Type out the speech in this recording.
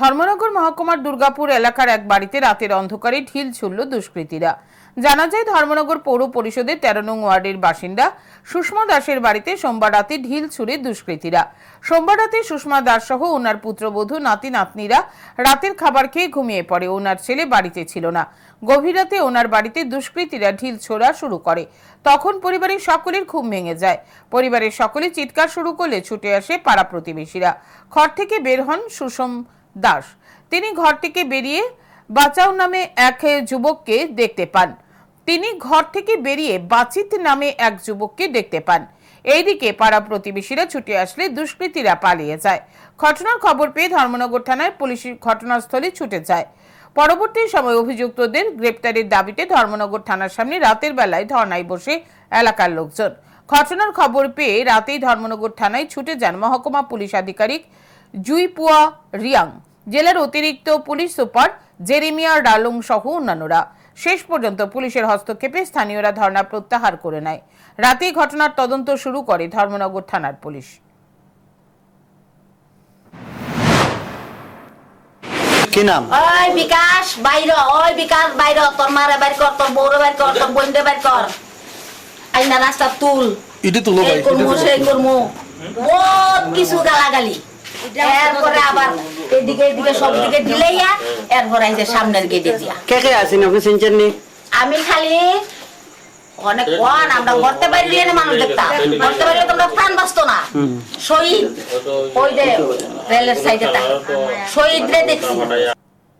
ধর্মনগর মহকুমার দুর্গাপুর এলাকার এক বাড়িতে রাতের অন্ধকারে ঢিল ছুড়ল দুষ্কৃতীরা। জানা যায়, ধর্মনগর পৌর পরিষদের তেরো নং ওয়ার্ডের বাসিন্দা সুষমা দাসের বাড়িতে সোমবার রাতে ঢিল ছুড়ে দুষ্কৃতীরা। সোমবার রাতে সুষমা দাস সহ ওনার পুত্রবধূ, নাতি, নাতনিরা রাতের খাবার খেয়ে ঘুমিয়ে পড়ে। ওনার ছেলে বাড়িতে ছিল না। গভীর রাতে ওনার বাড়িতে দুষ্কৃতীরা ঢিল ছোড়া শুরু করে। তখন পরিবারের সকলের ঘুম ভেঙে যায়। পরিবারের সকলে চিৎকার শুরু করলে ছুটে আসে পাড়া প্রতিবেশীরা। ঘর থেকে বের হন সুষম দাস। তিনি ঘর থেকে বেরিয়ে বাঁচাও নামে এক যুবককে দেখতে পান। তিনি ঘর থেকে বেরিয়ে বাচিত নামে এক যুবককে দেখতে পান। এইদিকে পাড়া প্রতিবেশীরা ছুটে আসলে দুষ্কৃতীরা পালিয়ে যায়। ঘটনার খবর পেয়ে ধর্মনগর থানায় পুলিশ ঘটনাস্থলে ছুটে যায়। পরবর্তী সময় অভিযুক্তদের গ্রেপ্তারের দাবিতে ধর্মনগর থানার সামনে রাতের বেলায় ধর্নায় বসে এলাকার লোকজন। ঘটনার খবর পেয়ে রাতেই ধর্মনগর থানায় ছুটে যান মহকুমা পুলিশ আধিকারিক জুইপুয়া রিয়াং জেলার অতিরিক্ত পুলিশ সুপার জেরিমিয়া ডালুং সহ অন্যান্যরা। শেষ পর্যন্ত পুলিশের হস্তক্ষেপে স্থানীয়রা ধর্ণা প্রত্যাহার করে নেয়। রাতেই ঘটনার তদন্ত শুরু করে ধর্মনগর থানার পুলিশ। কি নাম? ওই বিকাশ বাইর ওই বিকাশ বাইর তোর মারে বাইর কর তোর বউরে বাইর কর তোর বোনরে বাইর কর। আইনা রাস্তা তুল। ইটি তুলো ভাই করমু সেই করমু। বহুত কিছু গালাগালি। এরপরে আবার এদিকে এদিকে সব দিকে দিলেইয়া এরপরে এই যে সামনের গেটে দিয়া। কে কে আছেন আপনি চিনছেন নি? আমি খালি অনেক কোন আমরা করতে বাইরে এনে মানুষ দেখতাম। করতে বাইরে তোমরা প্রাণ বাঁচত না। শহীদ ওই যে রেলের সাইডে শহীদ রে দেখছি।